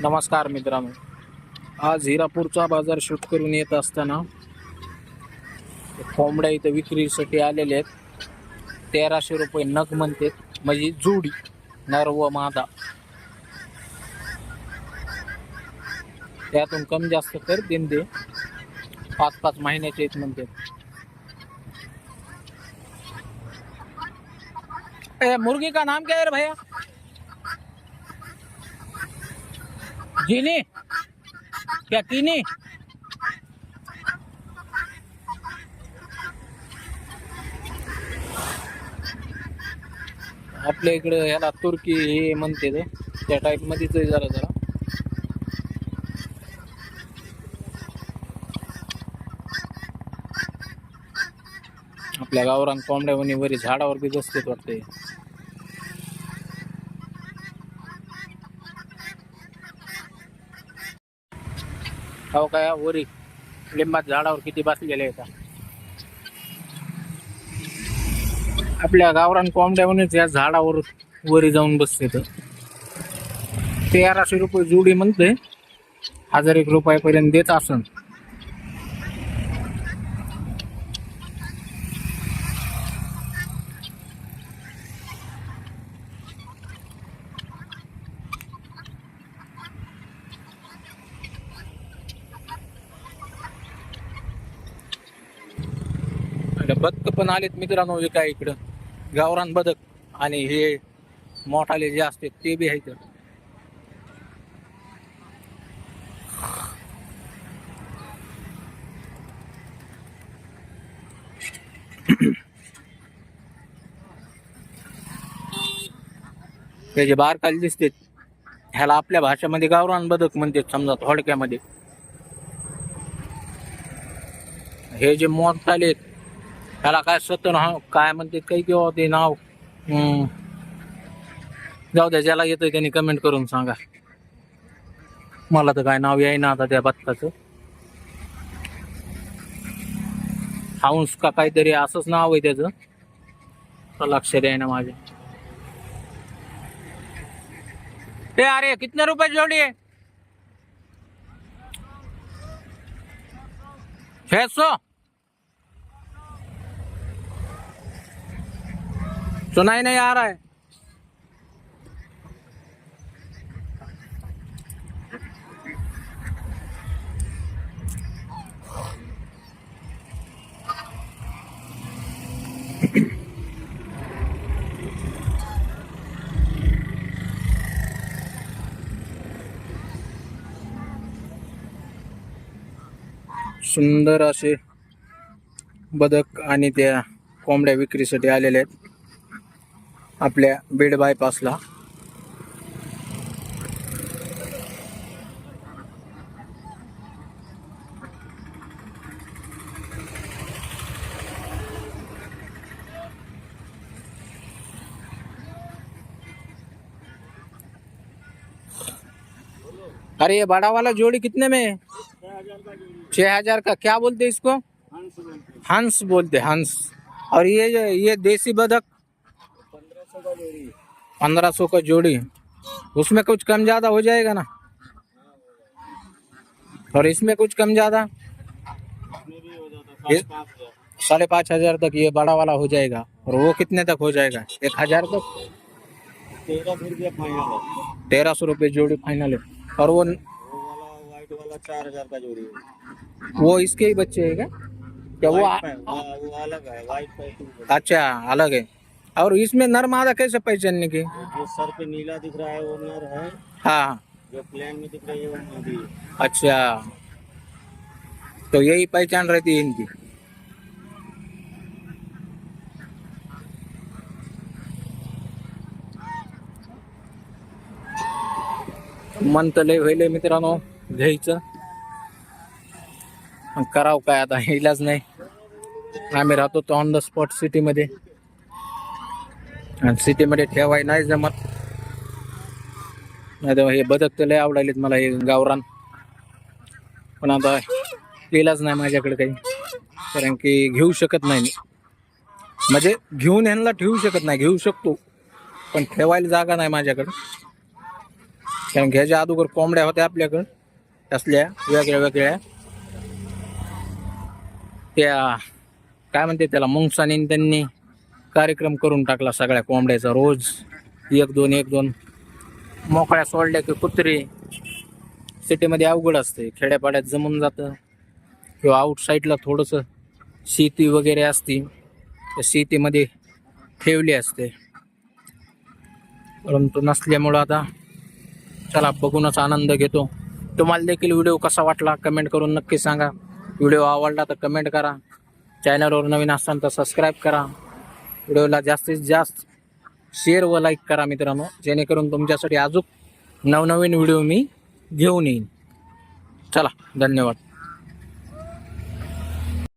नमस्कार मित्रांनो. आज हिरापूरचा बाजार शूट करून येत असताना कोंबड्या इथं विक्रीसाठी आलेले आहेत. तेराशे रुपये नग म्हणते म्हणजे जोडी नर व मादा. त्यातून कमी जास्त कर दिंदे पाच पाच महिन्याचे आहेत म्हणते ए, मुर्गी का नाम क्या है रे भैया? जीनी Ya कीनी? आपल्या इकडं ह्याला तुर्की हे म्हणते ते. त्या टाईप मध्येच जरा जरा. आपल्या गावरान कोंबड्या म्हणे वरी झाडावर बी बसतेत वाटते हो काय वरी लिंबात झाडावर किती बसलेले आहेत. आपल्या गावरान कोंबड्या म्हणून या झाडावर वरी जाऊन बसते तर तेराशे रुपये जोडी म्हणते हजार एक रुपयापर्यंत देत असन. आपल्या बदक पण आलेत मित्रांनो एका इकडं. गावरान बदक आणि हे मोठाले जे असते ते बी आहेत. त्याचे जे बारकाले दिसते ह्याला आपल्या भाषेमध्ये गावरान बदक म्हणते समजा थोडक्यामध्ये. हे जे मोठाले आहेत त्याला काय सत्य नाव काय म्हणते काही किंवा ते नाव. हम्म. जाऊ द्या ज्याला येतोय त्यांनी कमेंट करून सांगा. मला तर काय नाव येईना आता त्या बत्ताचं. हाऊस का काहीतरी असंच नाव आहे त्याचं. लक्ष लक्षात आहे ना माझ्या. ते अरे कितने रुपये जोडी आहे? छह सौ. सुनाई नहीं आ रहा है सुंदर असे बदक आणि त्या कोंबड्या विक्रीसाठी आलेल्या आहेत. आपल्या बीड बायपासला अरे ये बड़ा वाला जोड़ी कितने में है? छह हज़ार का। क्या बोलते इसको? हंस बोलते हंस। और ये ये देसी बदक? पंद्रह सौ का जोड़ी। उसमें कुछ कम ज़्यादा हो जाएगा ना? और इसमें कुछ कम ज़्यादा? साढ़े पाँच हज़ार तक ये बड़ा वाला हो जाएगा। और वो कितने तक हो जाएगा? एक हज़ार तक? तेरह सौ रुपया फाइनल है तेरह सौ रुपये जोड़ी फाइनल है। और वो वो वाला वाइट वाला चार हज़ार का जोड़ी है वो इसके ही बच्चे है क्या? क्या वो आ, हाँ, वो अलग है वाइट अच्छा अलग है। और इसमें नर मादा कैसे पहचानने की? जो सर पे नीला दिख रहा है वो नर है। हाँ। जो प्लेन में दिख रही है वो है। अच्छा। तो यही पहचान रहती है इनकी। मन तर लय मित्रांनो घ्यायचं. करावं काय आता? इलाज नाही. आम्ही राहतो तो ऑन द स्पॉट सिटीमध्ये आणि सिटीमध्ये ठेवाय नाही जमत. नाही तेव्हा हे बदक तर लय आवडायलेत मला हे गावरान. पण आता केलाच नाही माझ्याकडे काही. कारण की घेऊ शकत नाही मी. म्हणजे घेऊन ह्यांना ठेवू शकत नाही घेऊ शकतो. पण ठेवायला जागा नाही माझ्याकडं. कारण ह्याच्या अगोदर कोंबड्या होत्या आपल्याकडं. असल्या वेगळ्या वेगळ्या. त्या काय म्हणते त्याला मुंगसाने त्यांनी. कार्यक्रम करून टाकला सगळ्या कोंबड्याचा रोज. एक दोन एक दोन. मोकळ्या सोडल्या की कुत्रे. सिटीमध्ये अवघड असते. खेड्यापाड्यात जमून जातं. किंवा आउटसाईडला थोडंसं शेती वगैरे असती तर शेतीमध्ये ठेवली असते. परंतु नसल्यामुळं आता चला बघूनच आनंद घेतो. तुम्हाला देखील व्हिडिओ कसा वाटला कमेंट करून नक्की सांगा. व्हिडिओ आवडला तर कमेंट करा. चॅनलवर नवीन असताना तर सबस्क्राईब करा. व्हिडिओला जास्तीत जास्त शेअर व लाईक करा मित्रांनो जेणेकरून तुमच्यासाठी अजून नवनवीन व्हिडिओ मी घेऊन येईन. चला धन्यवाद.